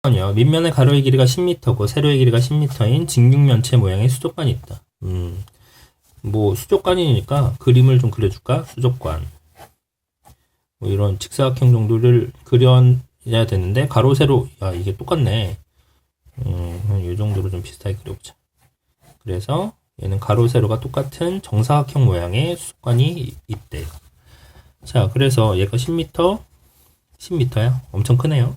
수족관이요. 밑면의 가로의 길이가 10m고 세로의 길이가 10m인 직육면체 모양의 수족관이 있다. 음, 뭐 수족관이니까 그림을 좀 그려줄까? 수족관. 뭐 이런 직사각형 정도를 그려야 되는데 가로 세로 야 이게 똑같네. 음, 이 정도로 좀 비슷하게 그려보자. 그래서 얘는 가로 세로가 똑같은 정사각형 모양의 수족관이 있대요. 자, 그래서 얘가 10m, 10m야. 엄청 크네요.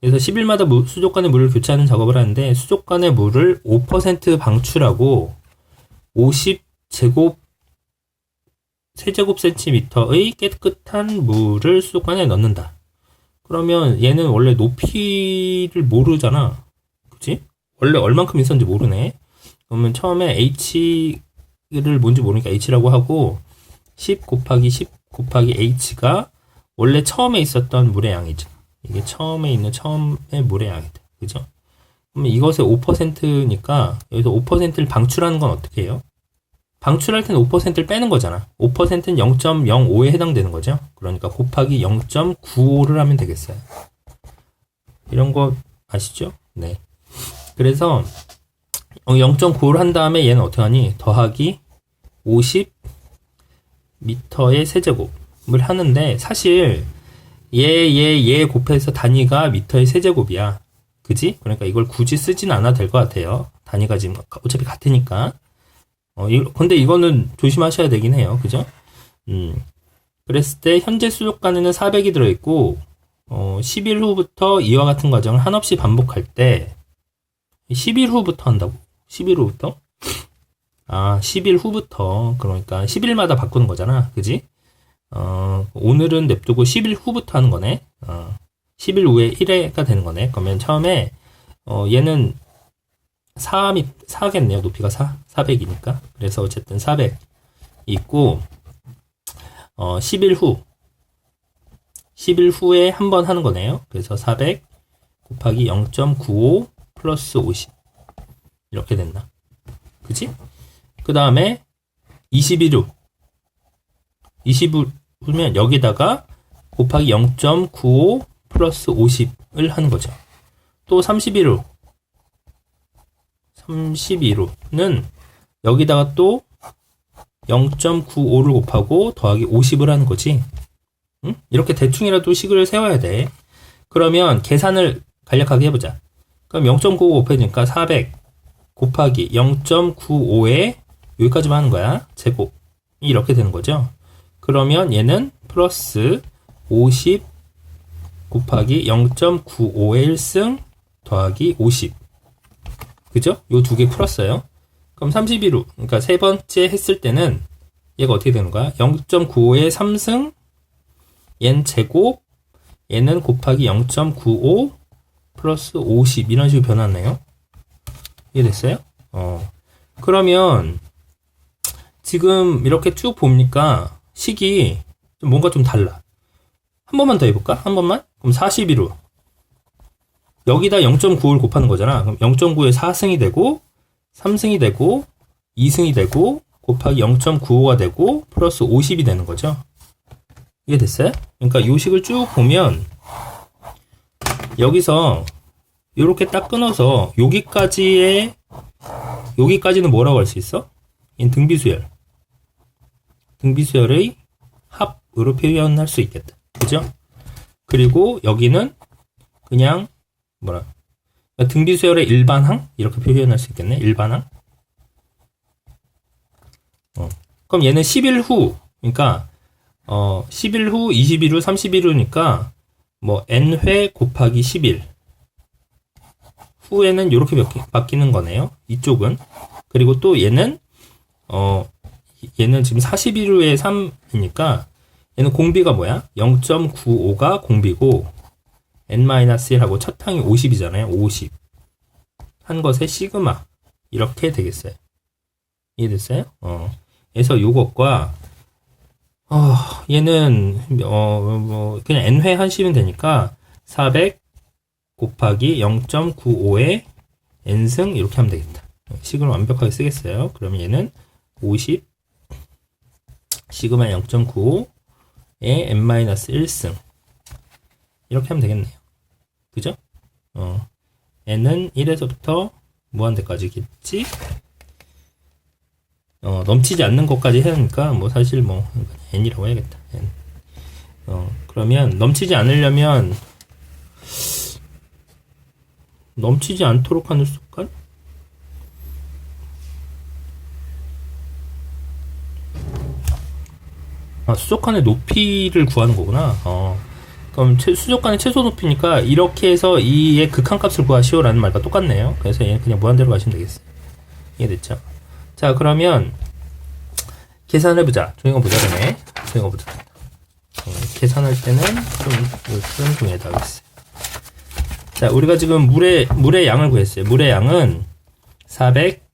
그래서 10일마다 무, 수족관의 물을 교체하는 작업을 하는데 수족관의 물을 5% 방출하고 50 제곱 세제곱 센티미터의 깨끗한 물을 수족관에 넣는다. 그러면 얘는 원래 높이를 모르잖아. 그치? 원래 얼만큼 있었는지 모르네. 그러면 처음에 h를 뭔지 모르니까 h라고 하고 10 곱하기 10 곱하기 h가 원래 처음에 있었던 물의 양이죠. 이게 처음에 있는 처음의 물의 양이다. 그죠? 그러면 이것의 5%니까 여기서 5%를 방출하는 건 어떻게 해요? 방출할 때는 5%를 빼는 거잖아. 5%는 0.05에 해당되는 거죠. 그러니까 곱하기 0.95를 하면 되겠어요. 이런 거 아시죠? 네. 그래서 0.95를 한 다음에 얘는 어떻게 하니? 더하기 50 미터의 세제곱을 하는데 사실 얘, 얘, 얘 곱해서 단위가 미터의 세제곱이야. 그지? 그러니까 이걸 굳이 쓰진 않아도 될 것 같아요. 단위가 지금 어차피 같으니까. 어, 이, 근데 이거는 조심하셔야 되긴 해요. 그죠? 음. 그랬을 때 현재 수족관에는 400이 들어있고 어, 10일 후부터 이와 같은 과정을 한없이 반복할 때 10일 후부터 한다고? 10일 후부터? 아, 10일 후부터. 그러니까 10일마다 바꾸는 거잖아. 그지? 어, 오늘은 냅두고 10일 후부터 하는 거네. 어, 10일 후에 1회가 되는 거네. 그러면 처음에, 어, 얘는 4, 4겠네요. 높이가 4. 400이니까. 그래서 어쨌든 400 있고, 어, 10일 후. 10일 후에 한 번 하는 거네요. 그래서 400 곱하기 0.95 플러스 50. 이렇게 된다. 그치? 그 다음에 21일 후. 20일 후면 여기다가 곱하기 0.95 플러스 50을 하는 거죠. 또 31일 후. 31일 후는 여기다가 또 0.95를 곱하고 더하기 50을 하는 거지. 응? 이렇게 대충이라도 식을 세워야 돼. 그러면 계산을 간략하게 해보자. 그럼 0.95 곱해니까 400 곱하기 0.95에 여기까지만 하는 거야. 제곱이 이렇게 되는 거죠. 그러면 얘는 플러스 50 곱하기 0.95의 1승 더하기 50. 그죠? 요 두 개 풀었어요. 그럼 31후. 그러니까 세 번째 했을 때는 얘가 어떻게 되는 거야? 0.95의 3승 얘는 제곱 얘는 곱하기 0.95 플러스 50 이런 식으로 변하네요. 이해됐어요? 어. 그러면 지금 이렇게 쭉 봅니까 식이 좀 뭔가 좀 달라. 한 번만 더 해볼까? 한 번만? 그럼 41호. 여기다 0.9를 곱하는 거잖아. 그럼 0.9에 4승이 되고 3승이 되고 2승이 되고 곱하기 0.95가 되고 플러스 50이 되는 거죠. 이해됐어요? 그러니까 이 식을 쭉 보면 여기서 이렇게 딱 끊어서 여기까지의 여기까지는 뭐라고 할 수 있어? 이 등비수열. 등비수열의 합으로 표현할 수 있겠다. 그죠? 그리고 여기는 그냥 뭐라 등비수열의 일반항 이렇게 표현할 수 있겠네. 일반항. 어. 그럼 얘는 10일 후 그러니까 어 10일 후, 20일 후, 30일 후니까 뭐 n회 곱하기 10일 후에는 이렇게 바뀌는 거네요. 이쪽은 그리고 또 얘는 어 얘는 지금 41호에 3이니까 얘는 공비가 뭐야? 0.95가 공비고 n-1하고 첫 항이 50이잖아요. 50. 한 것의 시그마 이렇게 되겠어요. 이해됐어요? 어. 그래서 요것과 어, 얘는 어 뭐 그냥 n회 하시면 되니까 400 곱하기 0.95에 n승 이렇게 하면 되겠다. 식을 완벽하게 쓰겠어요. 그러면 얘는 50 시그마 0.95에 n-1승 이렇게 하면 되겠네요. 그죠? 어, n은 1에서부터 무한대까지겠지? 어, 넘치지 않는 것까지 해야 하니까, 뭐, 사실 뭐, n이라고 해야겠다. n. 어, 그러면, 넘치지 않으려면, 넘치지 않도록 하는 습관? 아, 수족관의 높이를 구하는 거구나. 어. 그럼 최, 수족관의 최소 높이니까 이렇게 해서 이의 극한값을 구하시오라는 말과 똑같네요. 그래서 얘는 그냥 무한대로 가시면 되겠어요. 이해됐죠? 자, 그러면 계산해보자. 종이가 모자라네. 종이가 모자라. 어, 계산할 때는 좀 요즘 종이에다 하겠어요. 자, 우리가 지금 물의 물의 양을 구했어요. 물의 양은 400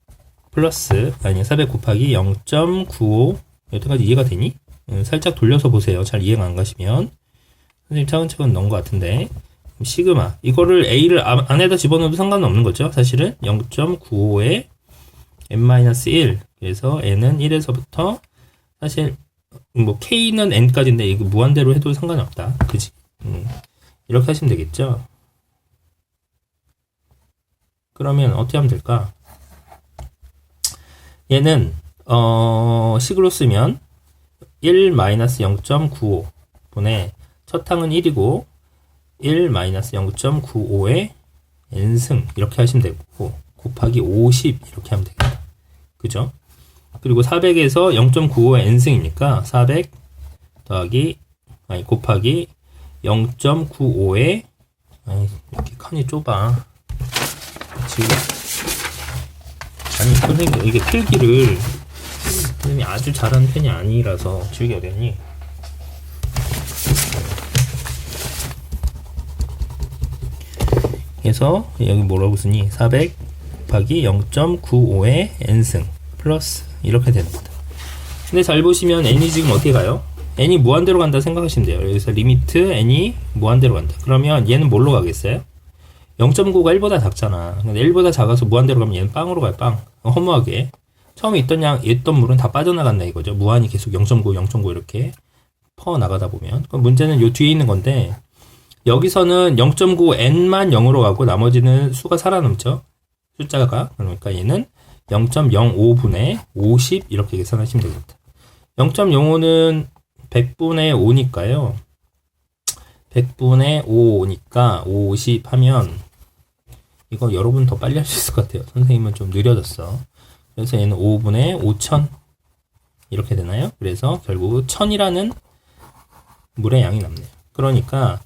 플러스 아니 400 곱하기 0.95 여태까지 이해가 되니? 음, 살짝 돌려서 보세요. 잘 이해가 안 가시면 선생님 차근차근 넣은 것 같은데 시그마 이거를 a를 아, 안에다 집어넣어도 상관은 없는 거죠. 사실은 0.95에 n-1 그래서 n은 1에서부터 사실 뭐 k는 n까지인데 이거 무한대로 해도 상관이 없다. 그지? 음, 이렇게 하시면 되겠죠. 그러면 어떻게 하면 될까? 얘는 어, 식으로 쓰면 1-0.95 분의 첫 항은 1이고 1-0.95의 n승 이렇게 하시면 되고 곱하기 50 이렇게 하면 되겠다. 그죠? 그리고 400에서 0.95의 n승이니까 400 더하기 아니 곱하기 0.95의 아니 이렇게 칸이 좁아. 지금 아니 선생님 이게 필기를 선생님이 아주 잘하는 편이 아니라서 지우기 어렵니? 그래서 여기 뭐라고 쓰니? 400 곱하기 0.95의 n승 플러스 이렇게 됩니다. 근데 잘 보시면 n이 지금 어떻게 가요? n이 무한대로 간다 생각하시면 돼요. 여기서 리미트 n이 무한대로 간다. 그러면 얘는 뭘로 가겠어요? 0.9가 1보다 작잖아. 근데 1보다 작아서 무한대로 가면 얘는 빵으로 가요, 빵. 허무하게. 처음에 있던 양, 있던 물은 다 빠져나간다 이거죠. 무한히 계속 0.9, 0.9 이렇게 퍼 나가다 보면. 그럼 문제는 요 뒤에 있는 건데, 여기서는 0.9n만 0으로 가고 나머지는 수가 살아남죠. 숫자가. 그러니까 얘는 0.05분의 50 이렇게 계산하시면 되겠다. 0.05는 100분의 5니까요. 100분의 5니까 50 하면 이거 여러분 더 빨리 할 수 있을 것 같아요. 선생님은 좀 느려졌어. 그래서 얘는 5분의 5천 이렇게 되나요? 그래서 결국 1000이라는 물의 양이 남네요. 그러니까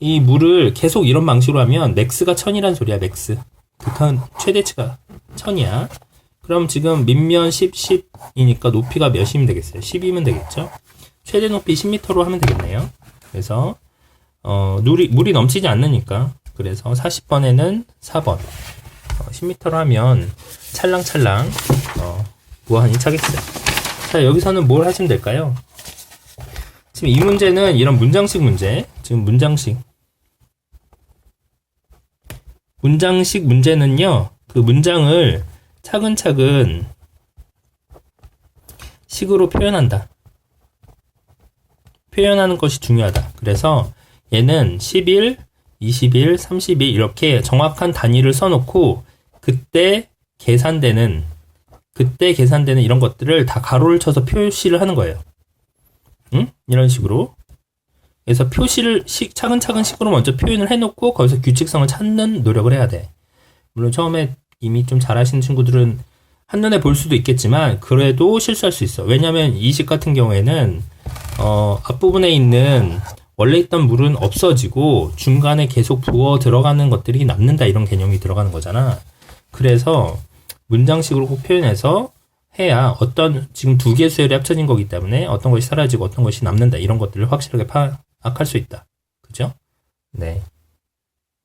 이 물을 계속 이런 방식으로 하면 맥스가 1000이란 소리야, 맥스. 극한 최대치가 1000이야. 그럼 지금 밑면 10, 10이니까 높이가 몇이면 되겠어요? 10이면 되겠죠? 최대 높이 10m로 하면 되겠네요. 그래서 어, 물이, 물이 넘치지 않으니까. 그래서 40번에는 4번. 어, 10m로 하면 찰랑찰랑, 어, 무한히 차겠어요. 자, 여기서는 뭘 하시면 될까요? 지금 이 문제는 이런 문장식 문제. 지금 문장식. 문장식 문제는요, 그 문장을 차근차근 식으로 표현한다. 표현하는 것이 중요하다. 그래서 얘는 10일, 20일, 30일 이렇게 정확한 단위를 써놓고 그때 계산되는 그때 계산되는 이런 것들을 다 가로를 쳐서 표시를 하는 거예요. 응? 이런 식으로. 그래서 표시를 시, 차근차근 식으로 먼저 표현을 해놓고 거기서 규칙성을 찾는 노력을 해야 돼. 물론 처음에 이미 좀 잘하시는 친구들은 한눈에 볼 수도 있겠지만 그래도 실수할 수 있어. 왜냐하면 이식 같은 경우에는 어, 앞부분에 있는 원래 있던 물은 없어지고 중간에 계속 부어 들어가는 것들이 남는다 이런 개념이 들어가는 거잖아. 그래서 문장식으로 꼭 표현해서 해야 어떤 지금 두 개의 수열이 합쳐진 거기 때문에 어떤 것이 사라지고 어떤 것이 남는다 이런 것들을 확실하게 파악할 수 있다. 그죠? 네.